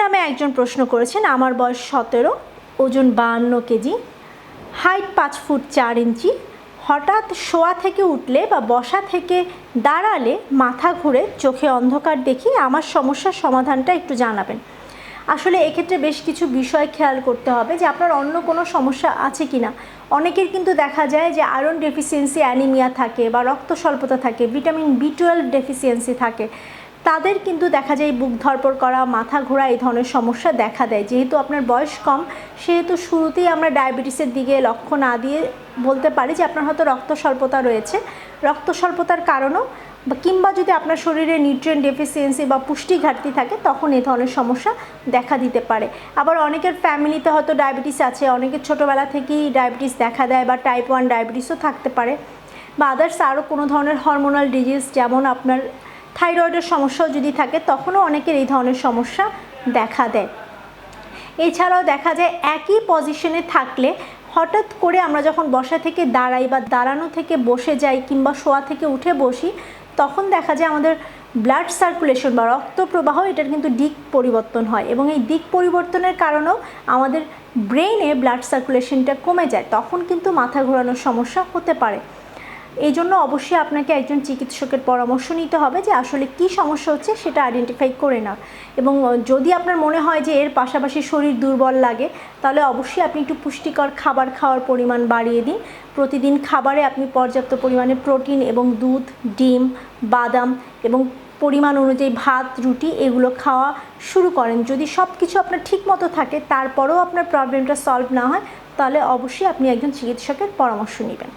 নামে একজন প্রশ্ন করেছেন, আমার বয়স সতেরো, ওজন বাহান্ন কেজি, হাইট পাঁচ ফুট চার ইঞ্চি, হঠাৎ শোয়া থেকে উঠলে বা বসা থেকে দাঁড়ালে মাথা ঘুরে চোখে অন্ধকার দেখি আমার সমস্যার সমাধানটা একটু জানাবেন। আসলে এক্ষেত্রে বেশ কিছু বিষয় খেয়াল করতে হবে যে আপনার অন্য কোনো সমস্যা আছে কি না অনেকের কিন্তু দেখা যায় যে আয়রন ডেফিসিয়েন্সি অ্যানিমিয়া থাকে বা রক্ত স্বল্পতা থাকে ভিটামিন বি টুয়েলভ ডেফিসিয়েন্সি থাকে। তাদের কিন্তু দেখা যায় বুক ধরপড় করা, মাথা ঘোরা এই ধরনের সমস্যা দেখা দেয়। যেহেতু আপনার বয়স কম, সেহেতু শুরুতেই আমরা ডায়াবেটিসের দিকে লক্ষ্য না দিয়ে বলতে পারি যে আপনার হয়তো রক্ত স্বল্পতা রয়েছে। রক্ত স্বল্পতার কারণও কিংবা যদি আপনার শরীরে নিউট্রিয়েন্ট ডেফিসিয়েন্সি বা পুষ্টি ঘাটতি থাকে, তখন এ ধরনের সমস্যা দেখা দিতে পারে। আবার অনেকের ফ্যামিলিতে হয়তো ডায়াবেটিস আছে, অনেকের ছোটোবেলা থেকেই ডায়াবেটিস দেখা দেয় বা টাইপ ওয়ান ডায়াবেটিসও থাকতে পারে। বা আদার্স আরও কোনো ধরনের হরমোনাল ডিজিজ যেমন আপনার থাইরয়েডের সমস্যাও যদি থাকে, তখনও অনেকের এই ধরনের সমস্যা দেখা দেয়। এছাড়াও দেখা যায় একই পজিশনে থাকলে হঠাৎ করে আমরা যখন বসা থেকে দাঁড়াই বা দাঁড়ানো থেকে বসে যাই কিংবা শোয়া থেকে উঠে বসি, তখন দেখা যায় আমাদের ব্লাড সার্কুলেশন বা রক্ত প্রবাহ এটার কিন্তু দিক পরিবর্তন হয় এবং এই দিক পরিবর্তনের কারণেও আমাদের ব্রেইনে ব্লাড সার্কুলেশনটা কমে যায়। তখন কিন্তু মাথা ঘোরানোর সমস্যা হতে পারে। এই জন্য অবশ্যই আপনাকে একজন চিকিৎসকের পরামর্শ নিতে হবে যে আসলে কি সমস্যা হচ্ছে সেটা আইডেন্টিফাই করে না এবং যদি আপনার মনে হয় যে এর পাশাপাশি শরীর দুর্বল লাগে, তাহলে অবশ্যই আপনি একটু পুষ্টিকর খাবার খাওয়ার পরিমাণ বাড়িয়ে দিন। প্রতিদিন খাবারে আপনি পর্যাপ্ত পরিমাণে প্রোটিন এবং দুধ, ডিম, বাদাম এবং পরিমাণ অনুযায়ী ভাত, রুটি এগুলো খাওয়া শুরু করেন। যদি সব কিছু আপনার ঠিক মতো থাকে, তারপরেও আপনার প্রবলেমটা সলভ না হয়, তাহলে অবশ্যই আপনি একজন চিকিৎসকের পরামর্শ নেবেন।